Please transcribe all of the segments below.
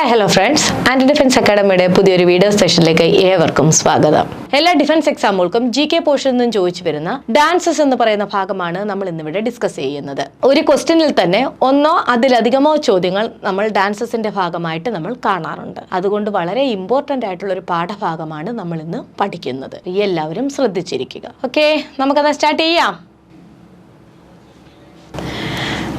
Hi hello friends and defence അക്കാഡമിയുടെ പുതിയൊരു video സെഷനിലേക്ക് ഏവർക്കും സ്വാഗതം. എല്ലാ ഡിഫൻസ് എക്സാമുകൾക്കും ജി കെ പോർഷനിൽ നിന്നും ചോദിച്ചു വരുന്ന ഡാൻസസ് എന്ന് പറയുന്ന ഭാഗമാണ് നമ്മൾ ഇന്നിവിടെ ഡിസ്കസ് ചെയ്യുന്നത്. ഒരു ക്വസ്റ്റ്യനിൽ തന്നെ ഒന്നോ അതിലധികമോ ചോദ്യങ്ങൾ നമ്മൾ ഡാൻസസിന്റെ ഭാഗമായിട്ട് നമ്മൾ കാണാറുണ്ട്. അതുകൊണ്ട് വളരെ ഇമ്പോർട്ടന്റ് ആയിട്ടുള്ള ഒരു പാഠഭാഗമാണ് നമ്മൾ ഇന്ന് പഠിക്കുന്നത്. എല്ലാവരും ശ്രദ്ധിച്ചിരിക്കുക. ഓക്കെ നമുക്കത് സ്റ്റാർട്ട് ചെയ്യാം.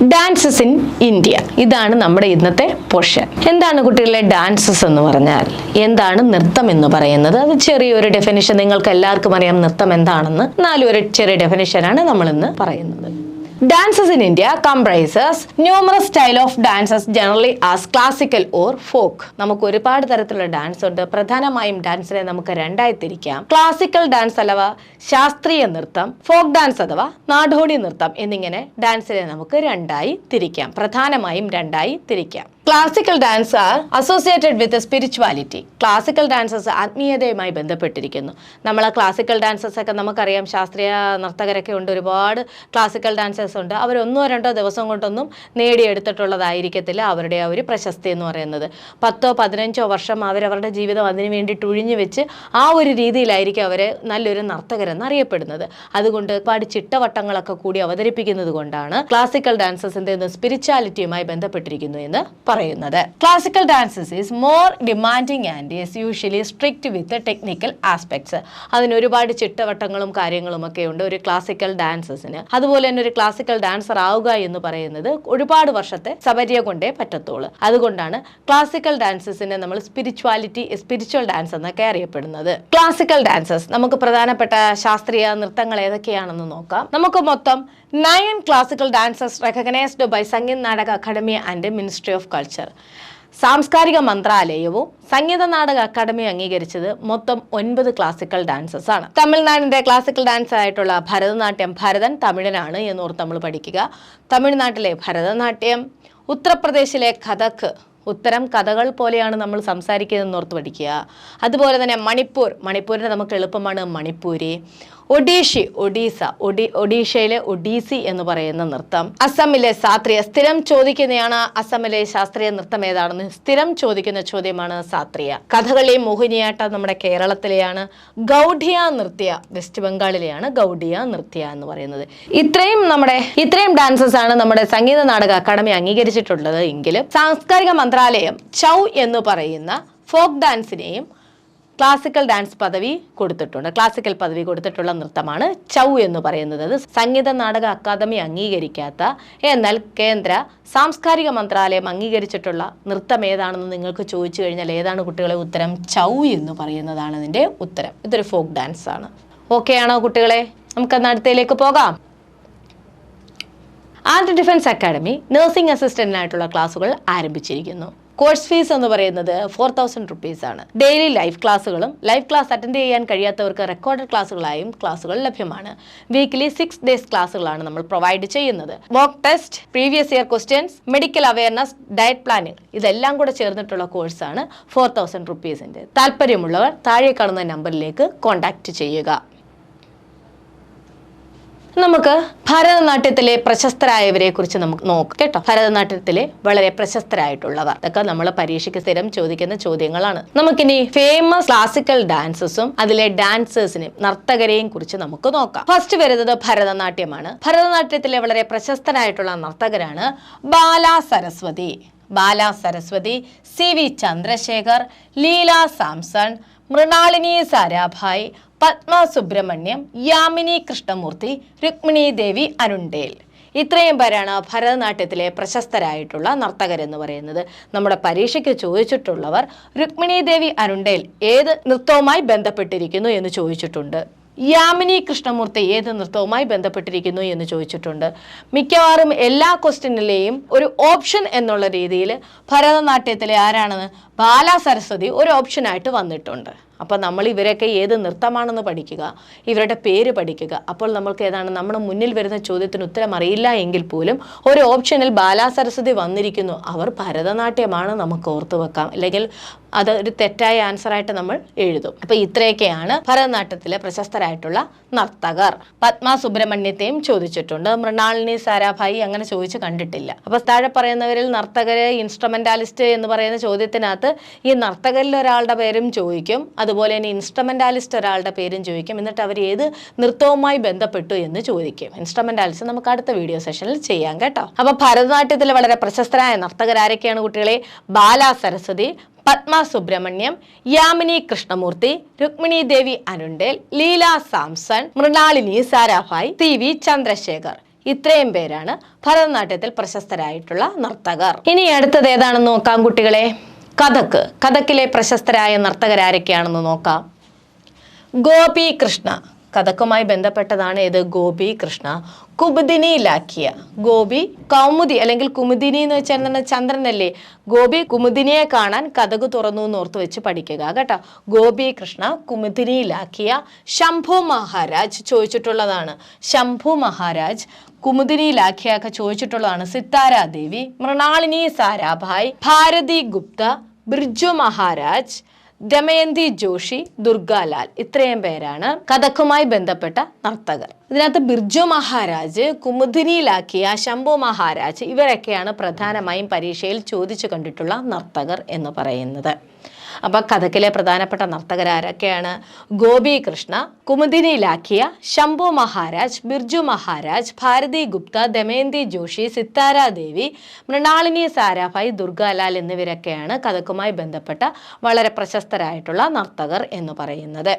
ഡാൻസസ് ഇൻ ഇന്ത്യ ഇതാണ് നമ്മുടെ ഇന്നത്തെ പോർഷൻ എന്താണ് കുട്ടികളെ ഡാൻസസ് എന്ന് പറഞ്ഞാൽ? എന്താണ് നൃത്തം എന്ന് പറയുന്നത്? അത് ചെറിയൊരു ഡെഫിനിഷൻ നിങ്ങൾക്ക് എല്ലാവർക്കും അറിയാം നൃത്തം എന്താണെന്ന്. എന്നാലും ഒരു ചെറിയ ഡെഫിനിഷനാണ് നമ്മൾ ഇന്ന് പറയുന്നത്. Dances in India comprises numerous style of dances generally as classical or folk നമുക്ക് ഒരുപാട് തരത്തിലുള്ള ഡാൻസ് ഉണ്ട്. പ്രധാനമായും ഡാൻസിനെ നമുക്ക് രണ്ടായി തിരിക്കാം. ക്ലാസിക്കൽ ഡാൻസ് അഥവാ ശാസ്ത്രീയ നൃത്തം ഫോക്ക് ഡാൻസ് അഥവാ നാടോടി നൃത്തം എന്നിങ്ങനെ ഡാൻസിനെ നമുക്ക് രണ്ടായി തിരിക്കാം. പ്രധാനമായും രണ്ടായി തിരിക്കാം. Classical dance are associated with spirituality classical dances ആത്മീയതയുമായി ബന്ധപ്പെട്ടിരിക്കുന്നു. നമ്മൾ ക്ലാസിക്കൽ ഡാൻസസ് ഒക്കെ നമുക്കറിയാം ശാസ്ത്രീയ നർത്തകരൊക്കെ ഉണ്ട് ഒരുപാട് ക്ലാസിക്കൽ ഡാൻസേഴ്സ് ഉണ്ട്. അവരൊന്നോ രണ്ടോ ദിവസം കൊണ്ടൊന്നും നേടിയെടുത്തിട്ടുള്ളതായിരിക്കത്തില്ല അവരുടെ ആ ഒരു പ്രശസ്തി എന്ന് പറയുന്നത്. പത്തോ പതിനഞ്ചോ വർഷം അവരവരുടെ ജീവിതം അതിനു വേണ്ടി ടുഴിഞ്ഞു വെച്ച് ആ ഒരു രീതിയിലായിരിക്കും അവർ നല്ലൊരു നർത്തകരെന്ന് അറിയപ്പെടുന്നത്. അതുകൊണ്ട് ഒരുപാട് ചിട്ടവട്ടങ്ങളൊക്കെ കൂടി അവതരിപ്പിക്കുന്നത് കൊണ്ടാണ് ക്ലാസിക്കൽ ഡാൻസസിന്റെ സ്പിരിച്വാലിറ്റിയുമായി ബന്ധപ്പെട്ടിരിക്കുന്നു എന്ന് പറയുന്നത്. Classical dances is more demanding and is usually strict with technical aspects അതിന് ഒരുപാട് ചിട്ടവട്ടങ്ങളും കാര്യങ്ങളും ഒക്കെ ഉണ്ട് ഒരു ക്ലാസിക്കൽ ഡാൻസസിന് അതുപോലെ തന്നെ ഒരു ക്ലാസിക്കൽ ഡാൻസർ ആവുക എന്ന് പറയുന്നത് ഒരുപാട് വർഷത്തെ സബര്യ കൊണ്ടേ പറ്റത്തുള്ളൂ. അതുകൊണ്ടാണ് ക്ലാസിക്കൽ ഡാൻസസിനെ നമ്മൾ സ്പിരിച്വാലിറ്റി സ്പിരിച്വൽ ഡാൻസ് എന്നൊക്കെ അറിയപ്പെടുന്നത്. ക്ലാസിക്കൽ ഡാൻസസ് നമുക്ക് പ്രധാനപ്പെട്ട ശാസ്ത്രീയ നൃത്തങ്ങൾ ഏതൊക്കെയാണെന്ന് നോക്കാം. നമുക്ക് മൊത്തം nine classical dances recognised by Sangeet Natak Akademi and ministry of culture സാംസ്കാരിക മന്ത്രാലയവും സംഗീത നാടക അക്കാദമി അംഗീകരിച്ചത് മൊത്തം ഒൻപത് ക്ലാസിക്കൽ ഡാൻസസ് ആണ്. തമിഴ്നാടിന്റെ ക്ലാസിക്കൽ ഡാൻസ് ആയിട്ടുള്ള ഭരതനാട്യം ഭരതൻ തമിഴനാണ് എന്നോർത്ത് നമ്മൾ പഠിക്കുക. തമിഴ്നാട്ടിലെ ഭരതനാട്യം ഉത്തർപ്രദേശിലെ കഥക് ഉത്തരം കഥകൾ പോലെയാണ് നമ്മൾ സംസാരിക്കുന്നതെന്ന് ഓർത്ത് പഠിക്കുക. അതുപോലെ തന്നെ മണിപ്പൂർ മണിപ്പൂരിന് നമുക്ക് എളുപ്പമാണ് മണിപ്പൂരി. ഒഡീഷി ഒഡീസ ഒഡി ഒഡീഷയിലെ ഒഡീസി എന്ന് പറയുന്ന നൃത്തം. അസമിലെ സാത്രിയ സ്ഥിരം ചോദിക്കുന്നതാണ് അസമിലെ ശാസ്ത്രീയ നൃത്തം ഏതാണെന്ന് സ്ഥിരം ചോദിക്കുന്ന ചോദ്യമാണ് സാത്രിയ. കഥകളി മോഹിനിയാട്ടം നമ്മുടെ കേരളത്തിലെയാണ്. ഗൗഡിയ നൃത്യ വെസ്റ്റ് ബംഗാളിലെയാണ് ഗൗഡിയ നൃത്യ എന്ന് പറയുന്നത്. ഇത്രയും നമ്മുടെ ഇത്രയും ഡാൻസസ് ആണ് നമ്മുടെ സംഗീത നാടക അക്കാദമി അംഗീകരിച്ചിട്ടുള്ളത്. എങ്കിലും സാംസ്കാരിക മന്ത്രാലയം ചൗ എന്ന് പറയുന്ന ഫോക്ക് ഡാൻസിനെയും ക്ലാസിക്കൽ ഡാൻസ് പദവി കൊടുത്തിട്ടുണ്ട്. ക്ലാസിക്കൽ പദവി കൊടുത്തിട്ടുള്ള നൃത്തമാണ് ചൗ എന്ന് പറയുന്നത്. സംഗീത നാടക അക്കാദമി അംഗീകരിക്കാത്ത എന്നാൽ കേന്ദ്ര സാംസ്കാരിക മന്ത്രാലയം അംഗീകരിച്ചിട്ടുള്ള നൃത്തം ഏതാണെന്ന് നിങ്ങൾക്ക് ചോദിച്ചു കഴിഞ്ഞാൽ ഏതാണ് കുട്ടികളെ ഉത്തരം? ചൗ എന്ന് പറയുന്നതാണ് ഇതിന്റെ ഉത്തരം. ഇതൊരു ഫോക്ക് ഡാൻസ് ആണ് ഓക്കെ ആണോ കുട്ടികളെ? നമുക്ക് അടുത്തയിലേക്ക് പോകാം. ആന്റി ഡിഫൻസ് അക്കാഡമി നഴ്സിംഗ് അസിസ്റ്റന്റിനായിട്ടുള്ള ക്ലാസുകൾ ആരംഭിച്ചിരിക്കുന്നു. കോഴ്സ് ഫീസ് എന്ന് പറയുന്നത് ഫോർ തൗസൻഡ് റുപ്പീസ് ആണ്. ഡെയിലി ലൈവ് ക്ലാസ്സുകളും ലൈവ് ക്ലാസ് അറ്റൻഡ് ചെയ്യാൻ കഴിയാത്തവർക്ക് റെക്കോർഡഡ് ക്ലാസ്സുകളായും ക്ലാസ്സുകൾ ലഭ്യമാണ്. വീക്കിലി സിക്സ് ഡേയ്സ് ക്ലാസ്സുകളാണ് നമ്മൾ പ്രൊവൈഡ് ചെയ്യുന്നത്. Mock test previous year questions medical awareness diet planning ഇതെല്ലാം കൂടെ ചേർന്നിട്ടുള്ള കോഴ്സാണ് ഫോർ തൗസൻഡ് റുപ്പീസിന്റെ താല്പര്യമുള്ളവർ താഴെ കാണുന്ന നമ്പറിലേക്ക് കോൺടാക്റ്റ് ചെയ്യുക. നമുക്ക് ഭരതനാട്യത്തിലെ പ്രശസ്തരായവരെ കുറിച്ച് നമുക്ക് നോക്കാം കേട്ടോ? ഭരതനാട്യത്തിലെ വളരെ പ്രശസ്തരായിട്ടുള്ളവർ. ഇതൊക്കെ നമ്മൾ പരീക്ഷയ്ക്ക് സ്ഥിരം ചോദിക്കുന്ന ചോദ്യങ്ങളാണ്. നമുക്കിനി ഫേമസ് ക്ലാസിക്കൽ ഡാൻസസും അതിലെ ഡാൻസേഴ്സിനെയും നർത്തകരെയും കുറിച്ച് നമുക്ക് നോക്കാം. ഫസ്റ്റ് വരുന്നത് ഭരതനാട്യമാണ്. ഭരതനാട്യത്തിലെ വളരെ പ്രശസ്തരായിട്ടുള്ള നർത്തകരാണ് Bala Saraswati. Bala Saraswati C V Chandrashekhar Leela Samson Mrinalini Sarabhai Padma Subrahmanyam Yamini Krishnamurthy Rukmini Devi Arundale ഇത്രയും പേരാണ് ഭരതനാട്യത്തിലെ പ്രശസ്തരായിട്ടുള്ള നർത്തകരെന്ന് പറയുന്നത്. നമ്മുടെ പരീക്ഷയ്ക്ക് ചോദിച്ചിട്ടുള്ളവർ രുക്മിണി ദേവി അരുണ്ടേൽ ഏത് നൃത്തവുമായി ബന്ധപ്പെട്ടിരിക്കുന്നു എന്ന് ചോദിച്ചിട്ടുണ്ട്. യാമിനി കൃഷ്ണമൂർത്തി ഏത് നൃത്തവുമായി ബന്ധപ്പെട്ടിരിക്കുന്നു എന്ന് ചോദിച്ചിട്ടുണ്ട്. മിക്കവാറും എല്ലാ ക്വസ്റ്റ്യനിലെയും ഒരു ഓപ്ഷൻ എന്നുള്ള രീതിയിൽ ഭരതനാട്യത്തിലെ ആരാണെന്ന് ബാല സരസ്വതി ഒരു ഓപ്ഷനായിട്ട് വന്നിട്ടുണ്ട്. അപ്പോൾ നമ്മൾ ഇവരൊക്കെ ഏത് നൃത്തമാണെന്ന് പഠിക്കുക ഇവരുടെ പേര് പഠിക്കുക. അപ്പോൾ നമ്മൾക്ക് ഏതാണ് നമ്മുടെ മുന്നിൽ വരുന്ന ചോദ്യത്തിന് ഉത്തരം അറിയില്ല എങ്കിൽ പോലും ഒരു ഓപ്ഷനിൽ ബാലാ സരസ്വതി വന്നിരിക്കുന്നു. അവർ ഭരതനാട്യമാണ് നമുക്ക് ഓർത്തു വെക്കാം. അല്ലെങ്കിൽ അത് ഒരു തെറ്റായ ആൻസർ ആയിട്ട് നമ്മൾ എഴുതും. അപ്പൊ ഇത്രയൊക്കെയാണ് ഭരതനാട്യത്തിലെ പ്രശസ്തരായിട്ടുള്ള നർത്തകർ. പത്മ സുബ്രഹ്മണ്യത്തെയും ചോദിച്ചിട്ടുണ്ട്. മൃണാളിനി സാരാഭായി അങ്ങനെ ചോദിച്ചു കണ്ടിട്ടില്ല. അപ്പൊ താഴെ പറയുന്നവരിൽ നർത്തകര് ഇൻസ്ട്രുമെന്റാലിസ്റ്റ് എന്ന് പറയുന്ന ചോദ്യത്തിനകത്ത് ഈ നർത്തകരിൽ ഒരാളുടെ പേരും ചോദിക്കും. അതുപോലെ തന്നെ ഇൻസ്ട്രുമെന്റാലിസ്റ്റ് ഒരാളുടെ പേരും ചോദിക്കും. എന്നിട്ട് അവർ ഏത് നൃത്തവുമായി ബന്ധപ്പെട്ടു എന്ന് ചോദിക്കും. ഇൻസ്ട്രുമെന്റാലിസ്റ്റ് നമുക്ക് അടുത്ത വീഡിയോ സെഷനിൽ ചെയ്യാം കേട്ടോ. അപ്പൊ ഭരതനാട്യത്തിൽ വളരെ പ്രശസ്തരായ നർത്തകരാരൊക്കെയാണ് കുട്ടികളെ? Bala Saraswati Padma Subrahmanyam Yamini Krishnamurthy Rukmini Devi Arundale Leela Samson Mrinalini Sarabhai T V Chandrashekhar. ഇത്രയും പേരാണ് ഭരതനാട്യത്തിൽ പ്രശസ്തരായിട്ടുള്ള നർത്തകർ. ഇനി അടുത്തത് ഏതാണെന്ന് നോക്കാം കുട്ടികളെ? കഥക്ക് കഥക്കിലെ പ്രശസ്തരായ നർത്തകരാരൊക്കെയാണെന്ന് നോക്കാം. ഗോപി കൃഷ്ണ. കഥക്കുമായി ബന്ധപ്പെട്ടതാണ് ഇത് ഗോപി കൃഷ്ണ. കുമുദിനിയിലാക്കിയ ഗോപി കൗമുദി അല്ലെങ്കിൽ കുമുദിനി എന്ന് വെച്ചാൽ എന്താണ്? ചന്ദ്രനല്ലേ? ഗോപി കുമുദിനിയെ കാണാൻ കഥകു തുറന്നു എന്ന് ഓർത്ത് വെച്ച് പഠിക്കുക കേട്ടോ. ഗോപി കൃഷ്ണ കുമുദിനി ലാക്കിയ ശംഭു മഹാരാജ് ചോദിച്ചിട്ടുള്ളതാണ്. ശംഭു മഹാരാജ് കുമുദിനി ലാഖ്യൊക്കെ ചോദിച്ചിട്ടുള്ളതാണ്. സിത്താരാദേവി മൃണാളിനി സാരാഭായ് ഭാരതി ഗുപ്ത ബിർജു മഹാരാജ് ദമയന്തി ജോഷി ദുർഗാലാൽ ഇത്രയും പേരാണ് കഥക്കുമായി ബന്ധപ്പെട്ട നർത്തകർ. ഇതിനകത്ത് ബിർജു മഹാരാജ് കുമുദിനിയിലാക്കിയ ശംഭു മഹാരാജ് ഇവരൊക്കെയാണ് പ്രധാനമായും പരീക്ഷയിൽ ചോദിച്ചു കണ്ടിട്ടുള്ള നർത്തകർ എന്ന് പറയുന്നത്. അപ്പൊ കഥക്കിലെ പ്രധാനപ്പെട്ട നർത്തകരാരൊക്കെയാണ് ഗോപി കൃഷ്ണ കുമുദിനി ലാഖിയ ശംഭു മഹാരാജ് ബിർജു മഹാരാജ് ഭാരതി ഗുപ്ത ദമയന്തി ജോഷി സിത്താര ദേവി മൃണാളിനി സാരാഭായ് ദുർഗാലാൽ എന്നിവരൊക്കെയാണ് കഥക്കുമായി ബന്ധപ്പെട്ട വളരെ പ്രശസ്തരായിട്ടുള്ള നർത്തകർ എന്ന് പറയുന്നത്.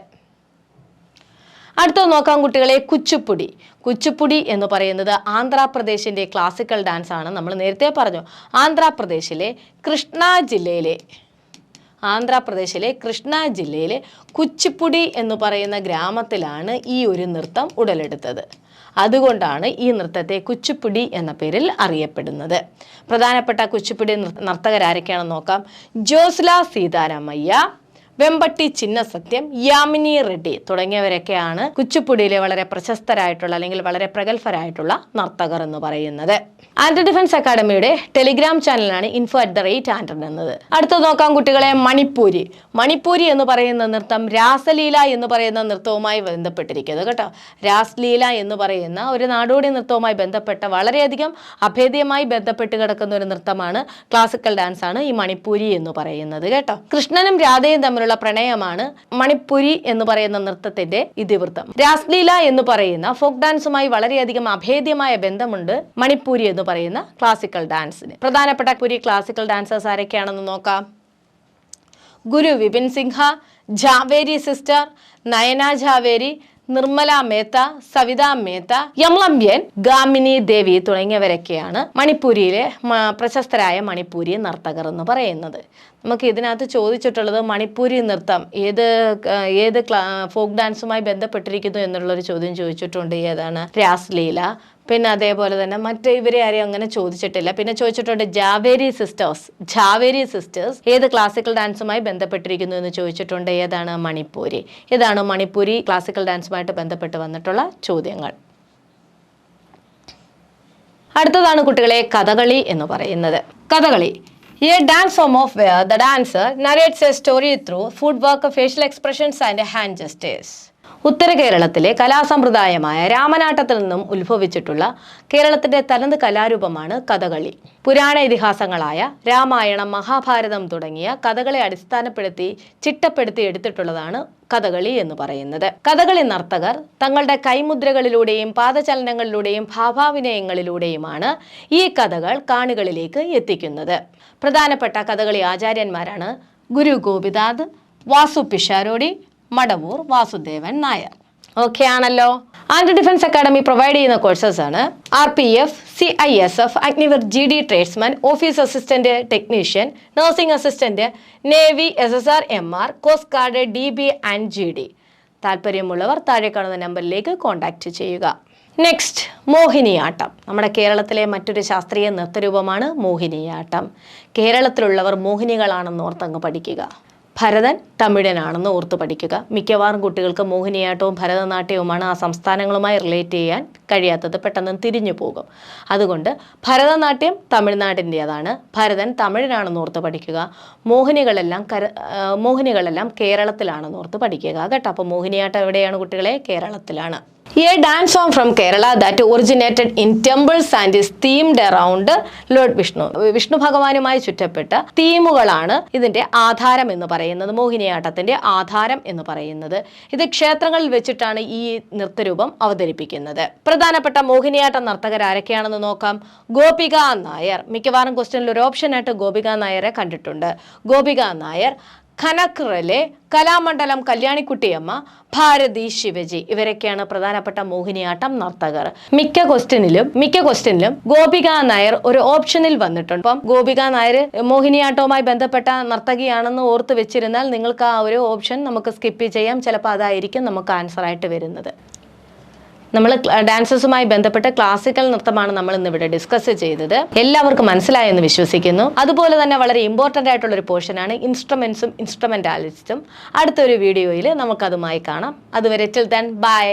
അടുത്തത് നോക്കാം കുട്ടികളെ കുച്ചുപ്പുടി. കുച്ചുപ്പുടി എന്ന് പറയുന്നത് ആന്ധ്രാപ്രദേശിന്റെ ക്ലാസിക്കൽ ഡാൻസ് ആണ്. നമ്മൾ നേരത്തെ പറഞ്ഞു ആന്ധ്രാപ്രദേശിലെ കൃഷ്ണ ജില്ലയിലെ ആന്ധ്രാപ്രദേശിലെ കൃഷ്ണ ജില്ലയിലെ കുച്ചിപ്പുടി എന്ന് പറയുന്ന ഗ്രാമത്തിലാണ് ഈ ഒരു നൃത്തം ഉടലെടുത്തത്. അതുകൊണ്ടാണ് ഈ നൃത്തത്തെ കുച്ചിപ്പുടി എന്ന പേരിൽ അറിയപ്പെടുന്നത്. പ്രധാനപ്പെട്ട കുച്ചിപ്പുടി നർത്തകരാരൊക്കെയാണെന്ന് നോക്കാം. ജോസ്ല സീതാരാമയ്യ വെമ്പട്ടി ചിന്നസത്യം യാമിനി റെഡ്ഡി തുടങ്ങിയവരൊക്കെയാണ് കുച്ചിപ്പുടിയിലെ വളരെ പ്രശസ്തരായിട്ടുള്ള അല്ലെങ്കിൽ വളരെ പ്രഗത്ഭരായിട്ടുള്ള നർത്തകർ എന്ന് പറയുന്നത്. ആന്റർ ഡിഫൻസ് അക്കാഡമിയുടെ ടെലിഗ്രാം ചാനലാണ് info at the rate Antar എന്നത്. അടുത്തത് നോക്കാം കുട്ടികളെ മണിപ്പൂരി. മണിപ്പൂരി എന്ന് പറയുന്ന നൃത്തം രാസലീല എന്ന് പറയുന്ന നൃത്തവുമായി ബന്ധപ്പെട്ടിരിക്കുന്നത് കേട്ടോ. രാസ്ലീല എന്ന് പറയുന്ന ഒരു നാടോടി നൃത്തവുമായി ബന്ധപ്പെട്ട വളരെയധികം അഭേദ്യമായി ബന്ധപ്പെട്ട് കിടക്കുന്ന ഒരു നൃത്തമാണ് ക്ലാസിക്കൽ ഡാൻസ് ആണ് ഈ മണിപ്പൂരി എന്ന് പറയുന്നത് കേട്ടോ. കൃഷ്ണനും രാധയും തമ്മിലുള്ള പ്രണയമാണ് മണിപ്പുരി എന്ന് പറയുന്ന നൃത്തത്തിന്റെ ഇതിവൃത്തം. രാസ്ലീല എന്ന് പറയുന്ന ഫോക്ക് ഡാൻസുമായി വളരെയധികം അഭേദ്യമായ ബന്ധമുണ്ട് മണിപ്പൂരി എന്ന് പറയുന്ന ക്ലാസിക്കൽ ഡാൻസിന് പ്രധാനപ്പെട്ട പുരി ക്ലാസിക്കൽ ഡാൻസേഴ്സ് ആരൊക്കെയാണെന്ന് നോക്കാം. ഗുരു വിപിൻ സിൻഹ ജാവേരി സിസ്റ്റർ നയന ജാവേരി നിർമ്മല മേത്ത സവിത മേത്ത യംലംബ്യൻ ഗാമിനി ദേവി തുടങ്ങിയവരൊക്കെയാണ് മണിപ്പൂരിയിലെ പ്രശസ്തരായ മണിപ്പൂരി നർത്തകർ എന്ന് പറയുന്നത്. നമുക്ക് ഇതിനകത്ത് ചോദിച്ചിട്ടുള്ളത് മണിപ്പൂരി നൃത്തം ഏത് ഏത് ഫോക്ക് ഡാൻസുമായി ബന്ധപ്പെട്ടിരിക്കുന്നു എന്നുള്ളൊരു ചോദ്യം ചോദിച്ചിട്ടുണ്ട്. ഏതാണ്? രാസ്ലീല പിന്നെ അതേപോലെ തന്നെ മറ്റ് ഇവരെ ആരെയും അങ്ങനെ ചോദിച്ചിട്ടില്ല. പിന്നെ ചോദിച്ചിട്ടുണ്ട് ജാവേരി സിസ്റ്റേഴ്സ് ജാവേരി സിസ്റ്റേഴ്സ് ഏത് ക്ലാസിക്കൽ ഡാൻസുമായി ബന്ധപ്പെട്ടിരിക്കുന്നു? എന്ന് ചോദിച്ചിട്ടുണ്ട് ഏതാണ് മണിപ്പൂരി? ഇതാണ് മണിപ്പൂരി ക്ലാസിക്കൽ ഡാൻസുമായിട്ട് ബന്ധപ്പെട്ട് വന്നിട്ടുള്ള ചോദ്യങ്ങൾ. അടുത്തതാണ് കുട്ടികളെ കഥകളി എന്ന് പറയുന്നത്. Kathakali. A dance form of where the dancer narrates a story through foot work facial expressions and hand gestures ഉത്തര കേരളത്തിലെ കലാസമ്പ്രദായമായ രാമനാട്ടത്തിൽ നിന്നും ഉത്ഭവിച്ചിട്ടുള്ള കേരളത്തിന്റെ തനത് കലാരൂപമാണ് കഥകളി. പുരാണ ഇതിഹാസങ്ങളായ രാമായണം മഹാഭാരതം തുടങ്ങിയ കഥകളെ അടിസ്ഥാനപ്പെടുത്തി ചിട്ടപ്പെടുത്തി എടുത്തിട്ടുള്ളതാണ് കഥകളി എന്ന് പറയുന്നത്. കഥകളി നർത്തകർ തങ്ങളുടെ കൈമുദ്രകളിലൂടെയും പാദചലനങ്ങളിലൂടെയും ഭാവാഭിനയങ്ങളിലൂടെയുമാണ് ഈ കഥകൾ കാണികളിലേക്ക് എത്തിക്കുന്നത്. പ്രധാനപ്പെട്ട കഥകളി ആചാര്യന്മാരാണ് ഗുരു ഗോപിനാഥ് വാസു പിഷാരോടി മടവൂർ വാസുദേവൻ നായർ. ഓക്കെ ആണല്ലോ. ആന്റി ഡിഫൻസ് അക്കാഡമി പ്രൊവൈഡ് ചെയ്യുന്ന കോഴ്സസ് ആണ്. R P F C I S F Agniveer G D tradesman office assistant technician nursing assistant navy S S R M R coast guard D B and G D താല്പര്യമുള്ളവർ താഴെ കാണുന്ന നമ്പറിലേക്ക് contact ചെയ്യുക. Next Mohiniyattam. നമ്മുടെ കേരളത്തിലെ മറ്റൊരു ശാസ്ത്രീയ നൃത്തരൂപമാണ് മോഹിനിയാട്ടം. കേരളത്തിലുള്ളവർ മോഹിനികളാണെന്ന് ഓർത്തങ്ങ് പഠിക്കുക. ഭരതൻ തമിഴനാണെന്ന് ഓർത്ത് പഠിക്കുക. മിക്കവാറും കുട്ടികൾക്ക് മോഹിനിയാട്ടവും ഭരതനാട്യവുമാണ് ആ സംസ്ഥാനങ്ങളുമായി റിലേറ്റ് ചെയ്യാൻ കഴിയാത്തത് പെട്ടെന്ന് തിരിഞ്ഞു പോകും. അതുകൊണ്ട് ഭരതനാട്യം തമിഴ്നാടിന്റേതാണ്. ഭരതൻ തമിഴനാണെന്ന് ഓർത്ത് പഠിക്കുക. മോഹിനികളെല്ലാം കര മോഹിനികളെല്ലാം കേരളത്തിലാണെന്ന് ഓർത്ത് പഠിക്കുക. കേട്ടോ അപ്പോൾ മോഹിനിയാട്ടം എവിടെയാണ് കുട്ടികളെ? കേരളത്തിലാണ്. A dance song from Kerala that originated in temples and is themed around lord Vishnu Vishnu ഭഗവാനുമായി ചുറ്റപ്പെട്ട തീമുകളാണ് ഇതിന്റെ ആധാരം എന്ന് പറയുന്നത് മോഹിനിയാട്ടത്തിന്റെ ആധാരം എന്ന് പറയുന്നത്. ഇത് ക്ഷേത്രങ്ങളിൽ വെച്ചിട്ടാണ് ഈ നൃത്തരൂപം അവതരിപ്പിക്കുന്നത്. പ്രധാനപ്പെട്ട മോഹിനിയാട്ട നർത്തകർ ആരൊക്കെയാണെന്ന് നോക്കാം. ഗോപിക നായർ. മിക്കവാറും ക്വസ്റ്റ്യനിൽ ഒരു ഓപ്ഷനായിട്ട് ഗോപിക നായരെ കണ്ടിട്ടുണ്ട്. ഗോപിക നായർ ഖനക്രലെ കലാമണ്ഡലം കല്യാണിക്കുട്ടിയമ്മ ഭാരതി ശിവജി ഇവരൊക്കെയാണ് പ്രധാനപ്പെട്ട മോഹിനിയാട്ടം നർത്തകർ. മിക്ക ക്വസ്റ്റ്യനിലും മിക്ക ക്വസ്റ്റ്യനിലും ഗോപിക നായർ ഒരു ഓപ്ഷനിൽ വന്നിട്ടുണ്ട്. അപ്പം ഗോപിക നായർ മോഹിനിയാട്ടവുമായി ബന്ധപ്പെട്ട നർത്തകിയാണെന്ന് ഓർത്ത് വെച്ചിരുന്നാൽ നിങ്ങൾക്ക് ആ ഒരു ഓപ്ഷൻ നമുക്ക് സ്കിപ്പ് ചെയ്യാം. ചിലപ്പോൾ അതായിരിക്കും നമുക്ക് ആൻസർ ആയിട്ട് വരുന്നത്. നമ്മൾ ഡാൻസസുമായി ബന്ധപ്പെട്ട ക്ലാസിക്കൽ നൃത്തമാണ് നമ്മൾ ഇന്ന് ഇവിടെ ഡിസ്കസ് ചെയ്തത്. എല്ലാവർക്കും മനസ്സിലായെന്ന് വിശ്വസിക്കുന്നു. അതുപോലെ തന്നെ വളരെ ഇമ്പോർട്ടന്റ് ആയിട്ടുള്ള ഒരു പോർഷനാണ് ഇൻസ്ട്രുമെന്റ്സും ഇൻസ്ട്രുമെന്റാലിസ്റ്റും അടുത്തൊരു വീഡിയോയിൽ നമുക്കതുമായി കാണാം. അതുവരെ ടിൽ ദൻ ബൈ